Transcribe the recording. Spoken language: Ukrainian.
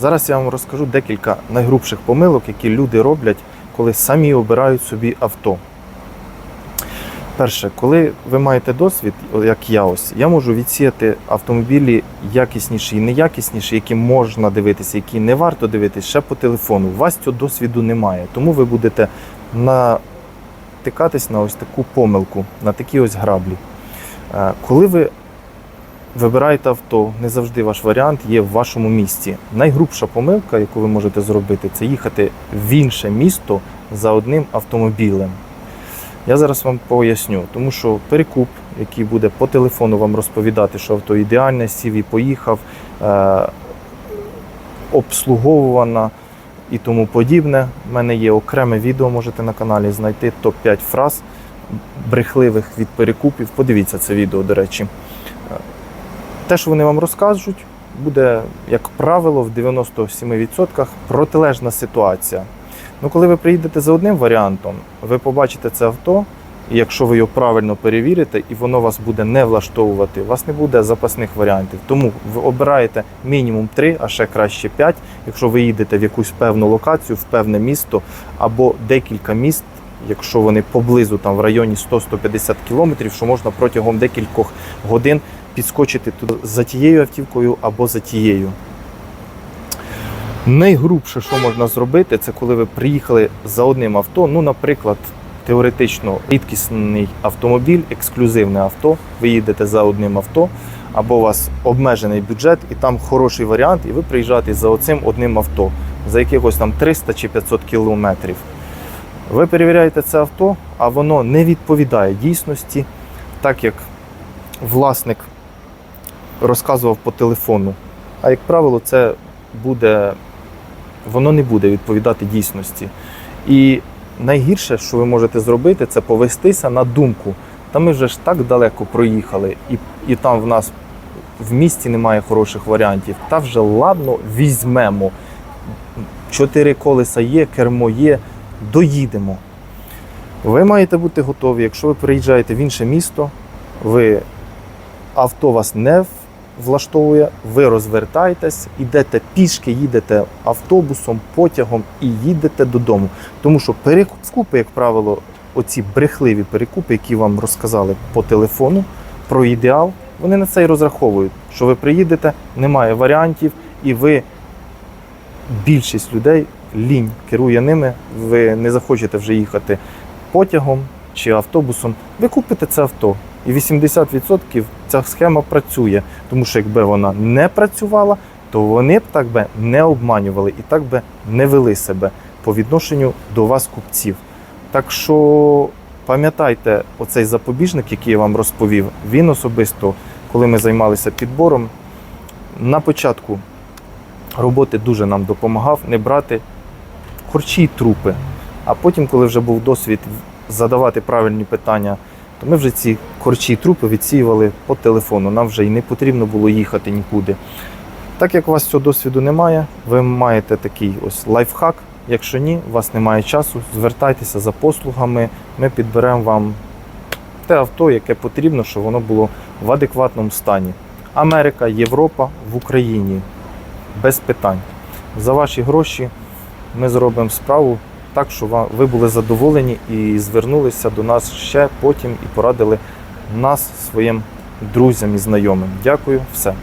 Зараз я вам розкажу декілька найгрубших помилок, які люди роблять, коли самі обирають собі авто. Перше, коли ви маєте досвід, як я ось, я можу відсіяти автомобілі якісніші і неякісніші, які можна дивитися, які не варто дивитися ще по телефону. У вас цього досвіду немає, тому ви будете натикатись на ось таку помилку, на такі ось граблі. Е, Коли ви вибираєте авто, не завжди ваш варіант є в вашому місті. Найгрубша помилка, яку ви можете зробити, це їхати в інше місто за одним автомобілем. Я зараз вам поясню, тому що перекуп, який буде по телефону вам розповідати, що авто ідеальне, сів і поїхав, е- обслуговувана і тому подібне. У мене є окреме відео, можете на каналі знайти топ-5 фраз брехливих від перекупів. Подивіться це відео, до речі. Те, що вони вам розкажуть, буде, як правило, в 97% протилежна ситуація. Ну, коли ви приїдете за одним варіантом, ви побачите це авто, і якщо ви його правильно перевірите, і воно вас буде не влаштовувати, у вас не буде запасних варіантів. Тому ви обираєте мінімум 3, а ще краще 5, якщо ви їдете в якусь певну локацію, в певне місто або декілька міст, якщо вони поблизу там в районі 100-150 кілометрів, що можна протягом декількох годин підскочити туди за тією автівкою або за тією. Найгрубше, що можна зробити, це коли ви приїхали за одним авто. Ну, наприклад, теоретично рідкісний автомобіль, ексклюзивне авто. Ви їдете за одним авто, або у вас обмежений бюджет, і там хороший варіант, і ви приїжджаєте за оцим одним авто за якихось там 300 чи 500 кілометрів. Ви перевіряєте це авто, а воно не відповідає дійсності, так як власник розказував по телефону. А як правило, це буде воно не буде відповідати дійсності. І найгірше, що ви можете зробити, це повестися на думку. Та ми вже ж так далеко проїхали, і, і там в нас в місті немає хороших варіантів. Та вже ладно, візьмемо. Чотири колеса є, кермо є, доїдемо. Ви маєте бути готові, якщо ви приїжджаєте в інше місто, ви авто вас не влаштовує, ви розвертаєтесь, йдете пішки, їдете автобусом, потягом і їдете додому. Тому що перекупи, як правило, оці брехливі перекупи, які вам розказали по телефону про ідеал, вони на це і розраховують, що ви приїдете, немає варіантів, і ви більшість людей лінь керує ними, ви не захочете вже їхати потягом чи автобусом, ви купите це авто. І 80% ця схема працює, тому що якби вона не працювала, то вони б так би не обманювали і так би не вели себе по відношенню до вас, купців. Так що пам'ятайте, оцей запобіжник, який я вам розповів, він особисто, коли ми займалися підбором, на початку роботи дуже нам допомагав не брати корчі й трупи. А потім, коли вже був досвід задавати правильні питання, то ми вже ці корчі трупи відсіювали по телефону. Нам вже й не потрібно було їхати нікуди. Так як у вас цього досвіду немає, ви маєте такий ось лайфхак. Якщо ні, у вас немає часу, звертайтеся за послугами, ми підберемо вам те авто, яке потрібно, щоб воно було в адекватному стані. Америка, Європа в Україні без питань. За ваші гроші ми зробимо справу так, що ви були задоволені і звернулися до нас ще потім і порадили нас своїм друзям і знайомим. Дякую, все.